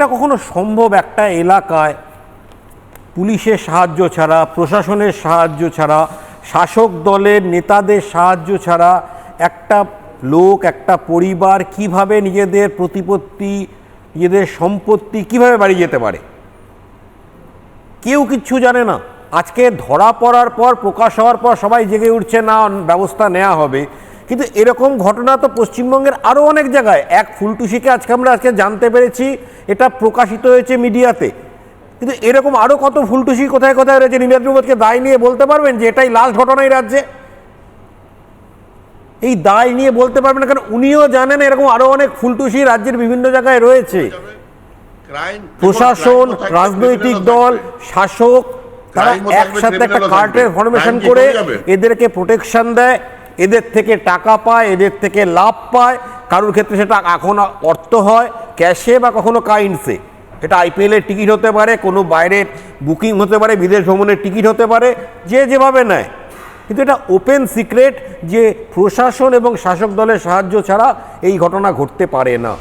এটা কখনো সম্ভব একটা এলাকায় পুলিশের সাহায্য ছাড়া, প্রশাসনের সাহায্য ছাড়া, শাসক দলের নেতাদের সাহায্য ছাড়া একটা লোক, একটা পরিবার কীভাবে নিজেদের প্রতিপত্তি, নিজেদের সম্পত্তি কীভাবে বাড়ি যেতে পারে? কেউ কিচ্ছু জানে না। আজকে ধরা পড়ার পর, প্রকাশ হওয়ার পর সবাই জেগে উঠছে, না, ব্যবস্থা নেওয়া হবে। কিন্তু এরকম ঘটনা তো পশ্চিমবঙ্গের আরও অনেক জায়গায়। এক ফুলটুসিকে আজকে আমরা আজকে জানতে পেরেছি এটা প্রকাশিত হয়েছে মিডিয়াতে। কিন্তু এরকম আরও কত ফুলটুসি কোথায় কোথায় রয়েছে নীলেন্দ্রবোধকে দায় নিয়ে বলতে পারবেন যে এটাই লাস্ট ঘটনা এই রাজ্যে? এই দায় নিয়ে বলতে পারবেন কারণ উনিও জানেন এরকম আরও অনেক ফুলটুসি রাজ্যের বিভিন্ন জায়গায় রয়েছে। প্রশাসন রাজনৈতিক দল শাসক তারা একসাথে একটা কার্টের ফরমেশন করে এদেরকে প্রোটেকশন দেয়। এদের থেকে টাকা পায়, এদের থেকে লাভ পায়। কারোর ক্ষেত্রে সেটা এখন অর্থ হয়, ক্যাশে বা কখনো কাইন্ডসে। এটা আইপিএল এর টিকিট হতে পারে, কোনো বাইরের বুকিং হতে পারে, বিদেশ ভ্রমণের টিকিট হতে পারে, যে যেভাবে নেয়। কিন্তু এটা ওপেন সিক্রেট যে প্রশাসন এবং শাসক দলের সাহায্য ছাড়া এই ঘটনা ঘটতে পারে না।